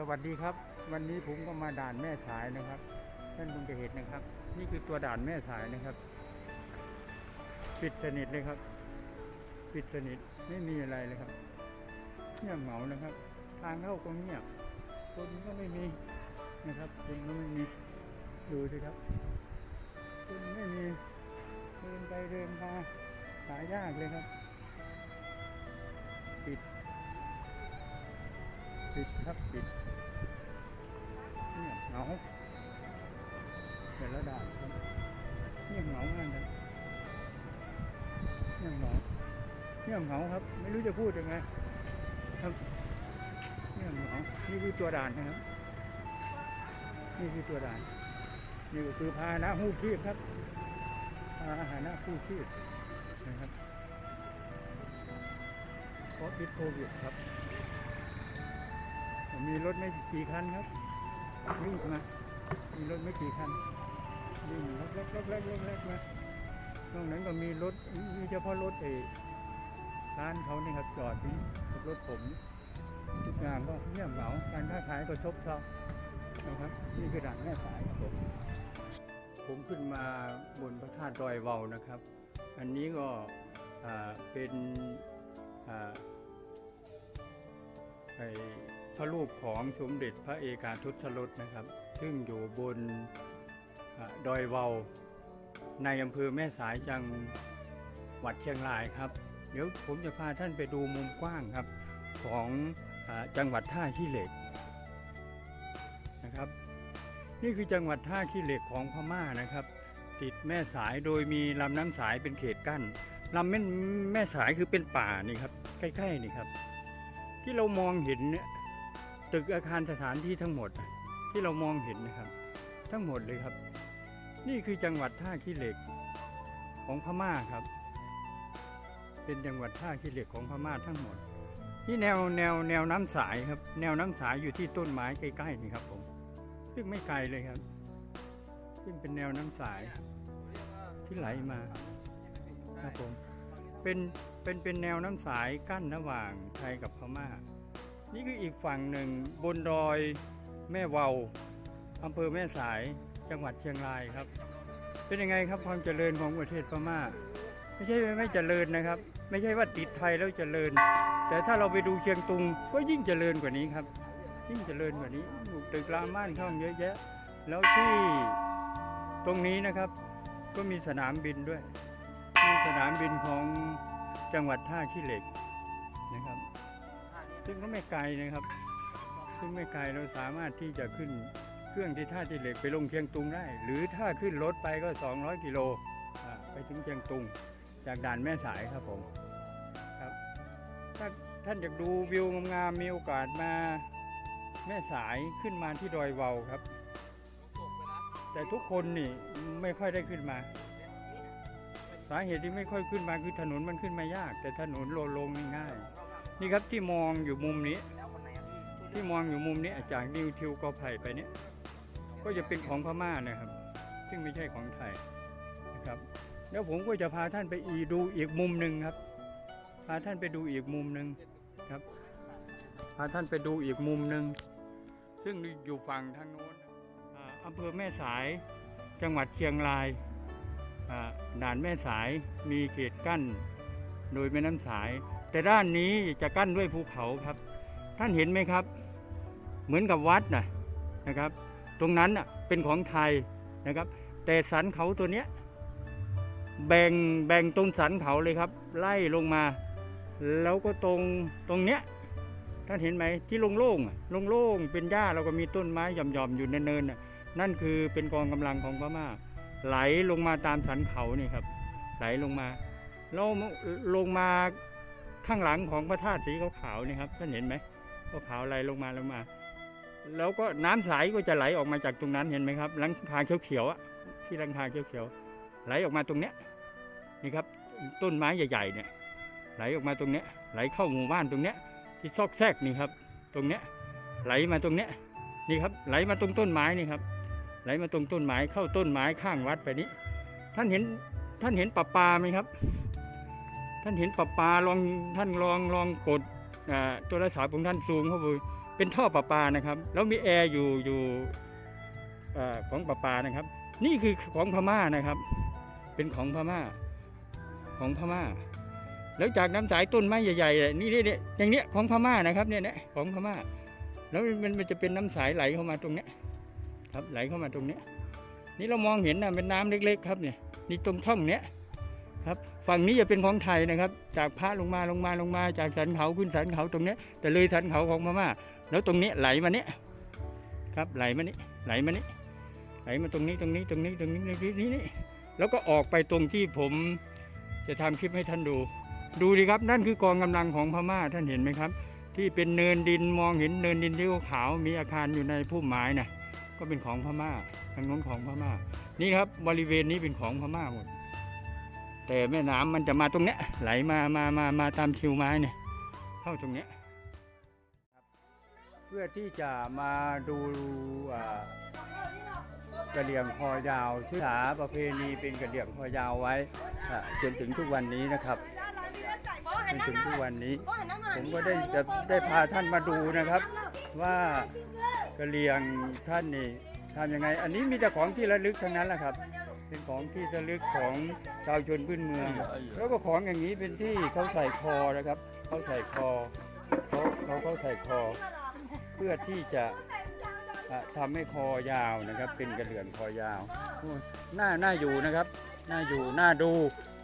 สวัสดีครับ วันนี้ผมก็มาด่านแม่สายนะครับท่านคงจะเห็นนะครับ นี่คือตัวด่านแม่สายนะครับ ปิดสนิทเลยครับ ปิดสนิทไม่มีอะไรเลยครับเงียบเหงานะครับ ทางเข้าก็เงียบคนก็ไม่มีนะครับคนก็ไม่มีดูสิครับคนไม่มีเดินไปเดินมาหายากเลยครับ ปิด ปิดครับปิดาแต่ละด่านเงียบเหงามากครับเงียบเหงาเงียบเหงาครับ ไม่รู้จะพูดยังไงครับเงียบเหงานี่คือตัวด่านนะครับ นี่คือตัวด่านนี่คือพาหนะผู้ชีพครับพาหนะผู้ชีพนะครับเพราะพิษโควิดครับ มีรถไม่กี่คันครับ วิ่งมามีรถไม่กี่คันวิ่งล็กล็อกล็กล็อกล็กล็อกมาตรงนั้นก็มีรถมีเฉพาะรถเอกร้านเขานี่ครับจอดที่กับรถผมทุกอย่างก็เงียบเหงาการค้าขายก็ชบเชานะครับนี่คือด่านแม่สายครับผมผมขึ้นมาบนพระธาตุดอยเวานะครับ อันนี้ก็เป็นไอ พระรูปของสมเด็จพระเอกาทศรสนะครับ ซึ่งอยู่บนอดอยเวาในอำเภอแม่สายจังหวัดเชียงรายครับ เดี๋ยวผมจะพาท่านไปดูมุมกว้างครับของอจังหวัดท่าขี้เหล็กนะครับ นี่คือจังหวัดท่าขี้เหล็กของพม่านะครับ ติดแม่สายโดยมีลำน้ำสายเป็นเขตกั้นลำแม่แม่สายคือเป็นป่านี่ครับ ใกล้ๆนี่ครับ ที่เรามองเห็นเนี่ย ตึกอาคารสถานที่ทั้งหมดที่เรามองเห็นนะครับ ทั้งหมดเลยครับ นี่คือจังหวัดท่าขี้เหล็กของพม่าครับ เป็นจังหวัดท่าขี้เหล็กของพม่าทั้งหมด ที่แนวแนวแนวน้ำสายครับ แนวน้ำสายอยู่ที่ต้นไม้ใกล้ๆนี่ครับผมซึ่งไม่ไกลเลยครับ ซึ่งเป็นแนวน้ำสายที่ไหลมาครับผมเป็นเป็นเป็นแนวน้ำสายกั้นระหว่างไทยกับพม่า นี่คืออีกฝั่งหนึ่งบนดอยแม่เวาอำเภอแม่สายจังหวัดเชียงรายครับ เป็นยังไงครับความเจริญของประเทศพม่า ไม่ใช่ไม่เจริญนะครับ ไม่ใช่ว่าติดไทยแล้วเจริญ แต่ถ้าเราไปดูเชียงตุงก็ยิ่งเจริญกว่านี้ครับ ยิ่งเจริญกว่านี้อยู่ตึกรามบ้านช่องเยอะแยะ แล้วที่ตรงนี้นะครับ ก็มีสนามบินด้วยที่สนามบินของจังหวัดท่าขี้เหล็ก ซึ่งก็ไม่ไกลนะครับ ซึ่งไม่ไกลเราสามารถที่จะขึ้นเครื่องที่ท่าขี้เหล็กไปลงเชียงตุงได้ หรือถ้าขึ้นรถไปก็ 200 กิโลไปถึงเชียงตุง จากด่านแม่สายครับผมครับถ้าท่านอยากดูวิวงามๆมีโอกาสมาแม่สายขึ้นมาที่ดอยเวาครับ แต่ทุกคนนี่ไม่ค่อยได้ขึ้นมา สาเหตุที่ไม่ค่อยขึ้นมาคือถนนมันขึ้นมายาก แต่ถนนโลลงนี่ง่าย นี่ครับที่มองอยู่มุมนี้ ที่มองอยู่มุมนี้จากนิวทิวกอไผ่ไปเนี้ยก็จะเป็นของพม่านะครับ ซึ่งไม่ใช่ของไทยนะครับแล้วผมก็จะพาท่านไปอีดูอีกมุมหนึ่งครับ พาท่านไปดูอีกมุมหนึ่งครับ พาท่านไปดูอีกมุมหนึ่งซึ่งอยู่ฝั่งทางโน้นอำเภอแม่สายจังหวัดเชียงรายด่านแม่สายมีเขตกั้น โดยแม่น้ำสาย แต่ด้านนี้จะกั้นด้วยภูเขาครับ ท่านเห็นไหมครับ เหมือนกับวัดนะนะครับ ตรงนั้นน่ะเป็นของไทยนะครับ แต่สันเขาตัวเนี้ยแบ่งแบ่งตรงสันเขาเลยครับ ไล่ลงมา แล้วก็ตรงตรงเนี้ยท่านเห็นไหมที่โล่งๆอะโล่งๆเป็นหญ้าแล้วก็มีต้นไม้หย่อมๆอยู่เนินๆน่ะนั่นคือเป็นกองกำลังของพม่า ไหลลงมาตามสันเขานี่ครับ ไหลลงมาแล้วลงมา ข้างหลังของพระธาตุสีขาวๆนี่ครับท่านเห็นไหมขาวไหลลงมาลงมา แล้วก็น้ำใสก็จะไหลออกมาจากตรงนั้นเห็นไหมครับหลังคาเขียวๆอะที่หลังคาเขียวๆไหลออกมาตรงเนี้ยนี่ครับต้นไม้ใหญ่ๆเนี่ยไหลออกมาตรงเนี้ยไหลเข้าหมู่บ้านตรงเนี้ยที่ซอกแซกนี่ครับ ตรงเนี้ยไหลมาตรงเนี้ยนี่ครับไหลมาตรงต้นไม้นี่ครับ ไหลมาตรงต้นไม้เข้าต้นไม้ข้างวัดไปนี้ ท่านเห็นท่านเห็นปลาปลาไหมครับ ท่านเห็นปลาปาลองท่านลองลองกดอ่าโทรศัพท์ของท่านซูมเข้าไปเป็นท่อประปานะครับ แล้วมีแอร์อยู่อยู่ของประปานะครับ นี่คือของพม่านะครับ เป็นของพม่า ของพม่า แล้วจากน้ำสายต้นไม้ใหญ่ๆนี่นี่นี่อย่างเนี้ยของพม่านะครับเนี่ยเนี่ยของพม่า แล้วมันมันจะเป็นน้ำสายไหลเข้ามาตรงเนี้ยครับไหลเข้ามาตรงเนี้ยนี่เรามองเห็นนะเป็นน้ำเล็ก ๆ ครับเนี่ยนี่ตรงช่องเนี้ยครับ ฝั่งนี้จะเป็นของไทยนะครับ จากพระลงมาลงมาลงมา จากสันเขาขึ้นสันเขาตรงนี้แต่เลยสันเขาของพม่าแล้วตรงนี้ไหลมาเนี้ยครับไหลมานี้ไหลมานี้ไหลมาตรงนี้ตรงนี้ตรงนี้ตรงนี้ตรงนี้นี่แล้วก็ออกไปตรงที่ผมจะทำคลิปให้ท่านดู ดูดิครับนั่นคือกองกำลังของพม่าท่านเห็นไหมครับ ที่เป็นเนินดินมองเห็นเนินดินที่ขาวมีอาคารอยู่ในพุ่มไม้นะก็เป็นของพม่าทางโน้นของพม่า นี่ครับบริเวณนี้เป็นของพม่าหมด แต่แม่น้ำมันจะมาตรงเนี้ยไหลมามามามาตามทิวไม้เนี่ยเข้าตรงเนี้ยเพื่อที่จะมาดูกระเหลี่ยงคอยาวศึกษาประเพณีเป็นกระเหลี่ยงคอยาวไว้จนถึงทุกวันนี้นะครับจนถึงทุกวันนี้ ผมก็ได้จะได้พาท่านมาดูนะครับ ว่ากระเหรี่ยงท่านนี่ทำยังไง อันนี้มีแต่ของที่ระลึกทั้งนั้นแหละครับ เป็นของที่ระลึกของชาวชนพื้นเมือง แล้วก็ของอย่างนี้เป็นที่เขาใส่คอนะครับเขาใส่คอเขาเขาเขาใส่คอ เพื่อที่จะอะทำให้คอยาวนะครับ เป็นกระเหลี่ยงคอยาวโอ้ยน่าน่าอยู่นะครับน่าอยู่น่าดู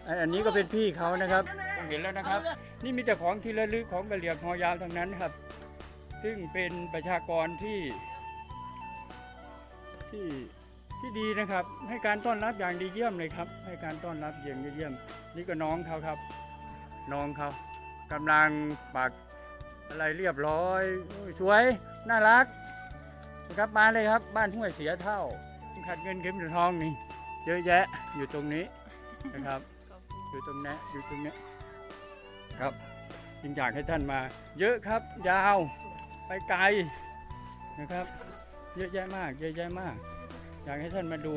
อันอันนี้ก็เป็นพี่เขานะครับผมเห็นแล้วนะครับ นี่มีแต่ของที่ระลึกของกระเหลี่ยงคอยาวทั้งนั้นครับ ซึ่งเป็นประชากรที่ที่ ที่ดีนะครับ ให้การต้อนรับอย่างดีเยี่ยมเลยครับ ให้การต้อนรับอย่างดีเยี่ยม นี่ก็น้องเขาครับ น้องเขากำลังปักอะไรเรียบร้อยโอ้ยสวยน่ารักนะครับมาเลยครับ บ้านห้วยเสียเท่าขัดเงินเข็มทองนี่เยอะแยะอยู่ตรงนี้นะครับ อยู่ตรงนี้อยู่ตรงนี้ครับจึงอยากให้ท่านมา เยอะครับ ยาวไปไกลนะครับ เยอะแยะมาก เยอะแยะมาก อยากให้ท่านมาดู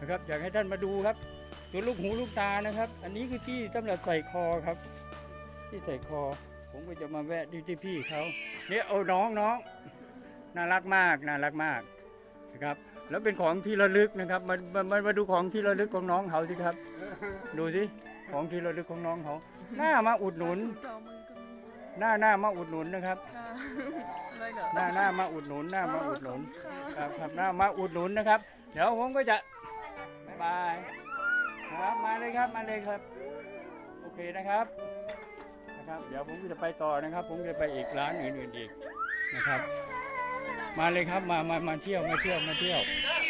นะครับ อยากให้ท่านมาดูครับตัวลูกหูลูกตานะครับ อันนี้คือที่สำหรับใส่คอครับ ที่ใส่คอ ผมก็จะมาแวะดูที่พี่เขาเนี่ยเอาน้องน้องน่ารักมากน่ารักมากนะครับแล้วเป็นของที่ระลึกนะครับมามามามาดูของที่ระลึกของน้องเขาสิครับ ดูสิของที่ระลึกของน้องเขาหน้ามาอุดหนุน หน้าหน้ามาอุดหนุนนะครับ เลยเหรอหน้าหน้ามาอุดหนุนหน้ามาอุดหนุนครับครับหน้ามาอุดหนุนนะครับ เดี๋ยวผมก็จะบ๊ายบายครับมาเลยครับมาเลยครับ โอเคนะครับนะครับ เดี๋ยวผมก็จะไปต่อนะครับ ผมจะไปอีกร้านอื่นๆอีกนะครับ มาเลยครับมามามาเที่ยวมาเที่ยวมาเที่ยว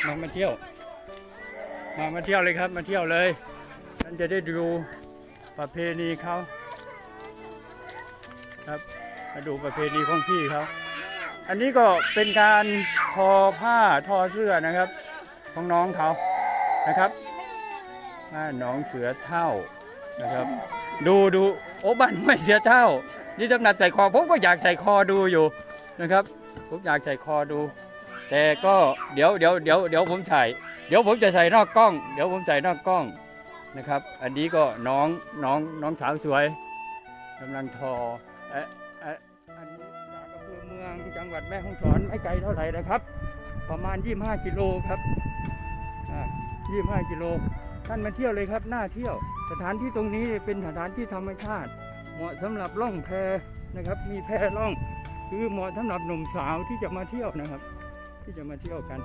มามาเที่ยว มามาเที่ยวเลยครับ มาเที่ยวเลยท่านจะได้ดูประเพณีเขาครับมาดูประเพณีของพี่เขา อันนี้ก็เป็นการทอผ้าทอเสื้อนะครับ ของน้องเขานะครับผ้าน้องเสือเท่านะครับ ดูดูโอ้บ้านไม่เสือเท่า นี่สำหรับใส่คอผมก็อยากใส่คอดูอยู่นะครับ ผมอยากใส่คอดู แต่ก็เดี๋ยวเดี๋ยวเดี๋ยวเดี๋ยวผมถ่ายเดี๋ยวผมจะใส่นอกกล้อง เดี๋ยวผมใส่นอกกล้องนะครับ อันนี้ก็น้องน้องน้องสาวสวยกำลังทอ งจังหวัดแม่ฮ่องสอนไม่ไกลเท่าไหร่นะครับ ประมาณ 25 กิโลครับอ่า25 กิโล ท่านมาเที่ยวเลยครับน่าเที่ยว สถานที่ตรงนี้เป็นสถานที่ธรรมชาติ เหมาะสำหรับล่องแพนะครับ มีแพล่อง คือเหมาะสำหรับหนุ่มสาวที่จะมาเที่ยวนะครับ ที่จะมาเที่ยวกัน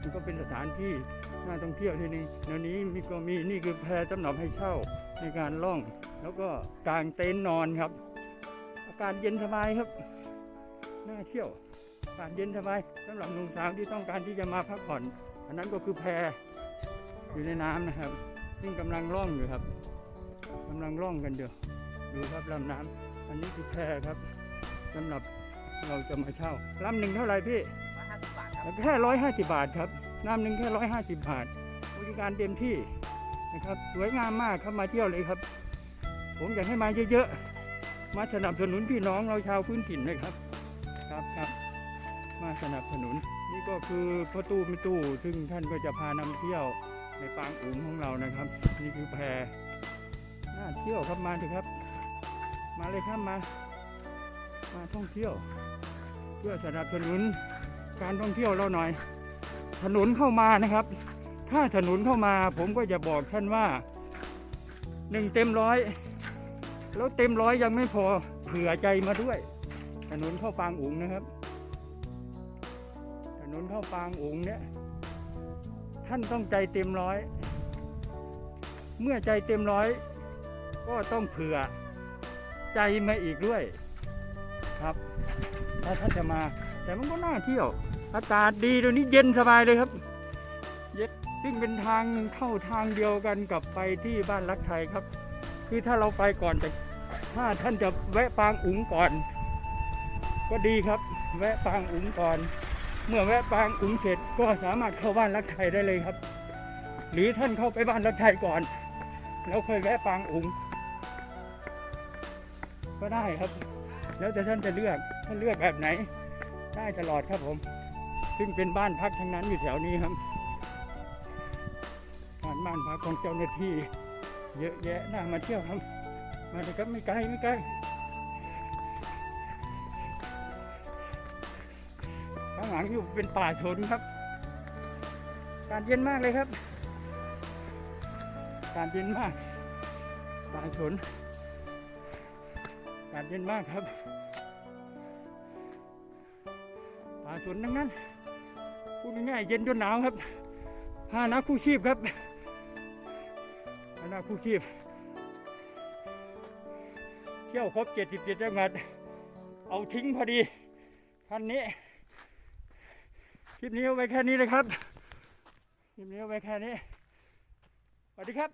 มันก็เป็นสถานที่น่าท่องเที่ยวที่นี่เดี๋ยวนี้มีก็มีนี่คือแพสำหรับให้เช่าในการล่อง แล้วก็กางเต็นท์นอนครับากาศเย็นสบายครับ น่าเที่ยวอากาศเย็นสบายสำหรับหนุ่มสาวที่ต้องการที่จะมาพักผ่อน อันนั้นก็คือแพอยู่ในน้ำนะครับ ซึ่งกำลังล่องอยู่ครับกำลังล่องกันอยู่ดูครับลำน้ำอันนี้คือแพครับสำหรับเราจะมาเช่าลำหนึ่งเท่าไหร่พี่แค่ร้อยห้าสิบบาทครับน้ำหนึ่งแค่ร้อยห้าสิบบาท บริการเต็มที่นะครับ สวยงามมากครับมาเที่ยวเลยครับ ผมอยากให้มาเยอะๆ มาสนับสนุนพี่น้องเราชาวพื้นถิ่นนะครับครับครับ มาสนับสนุน นี่ก็คือพ่อตู้ไม่ตู้ ซึ่งท่านก็จะพานำเที่ยวในปางอุ๋มของเรานะครับ นี่คือแพน่าเที่ยวครับมาเถอะครับ มาเลยครับมามาท่องเที่ยว เพื่อสนับสนุนการท่องเที่ยวเราหน่อย ถนนเข้ามานะครับ ถ้าถนนเข้ามาผมก็จะบอกท่านว่าหนึ่งเต็มร้อย แล้วเต็มร้อยยังไม่พอเผื่อใจมาด้วย ถนนเข้าปางอุ๋งนะครับ ถนนเข้าปางอุ๋งเนี่ย ท่านต้องใจเต็มร้อย เมื่อใจเต็มร้อย ก็ต้องเผื่อใจมาอีกด้วย ครับถ้าท่านจะมา แต่มันก็น่าเที่ยว อากาศดีตรงนี้เย็นสบายเลยครับ เย็นซึ่งเป็นทางเข้าทางเดียวกันกับไปที่บ้านรักไทยครับ คือถ้าเราไปก่อนแต่ถ้าท่านจะแวะปางอุ๋งก่อน ก็ดีครับ แวะปางอุ๋งก่อน เมื่อแวะปางอุ๋งเสร็จก็สามารถเข้าบ้านรักไทยได้เลยครับ หรือท่านเข้าไปบ้านรักไทยก่อน แล้วค่อยแวะปางอุ๋งก็ได้ครับ แล้วแต่ท่านจะเลือกท่านเลือกแบบไหน ได้ตลอดครับผม ซึ่งเป็นบ้านพักทั้งนั้นอยู่แถวนี้ครับบ้านบ้านพักของเจ้าหน้าที่ เยอะแยะน่ามาเที่ยวครับ มาเลยครับไม่ไกลไม่ไกลข้างหลังอยู่เป็นป่าชนครับอากาศเย็นมากเลยครับอากาศเย็นมาก ป่าชนอากาศเย็นมากครับ ป่าสนทั้งนั้นพูดง่ายๆเย็นจนหนาวครับพาหนะคู่ชีพครับ พาหนะคู่ชีพ เที่ยวครบเจ็ดสิบเจ็ดจังหวัด เอาทิ้งพอดีคันนี้ คลิปนี้เอาไว้แค่นี้เลยครับ คลิปนี้เอาไว้แค่นี้ สวัสดีครับ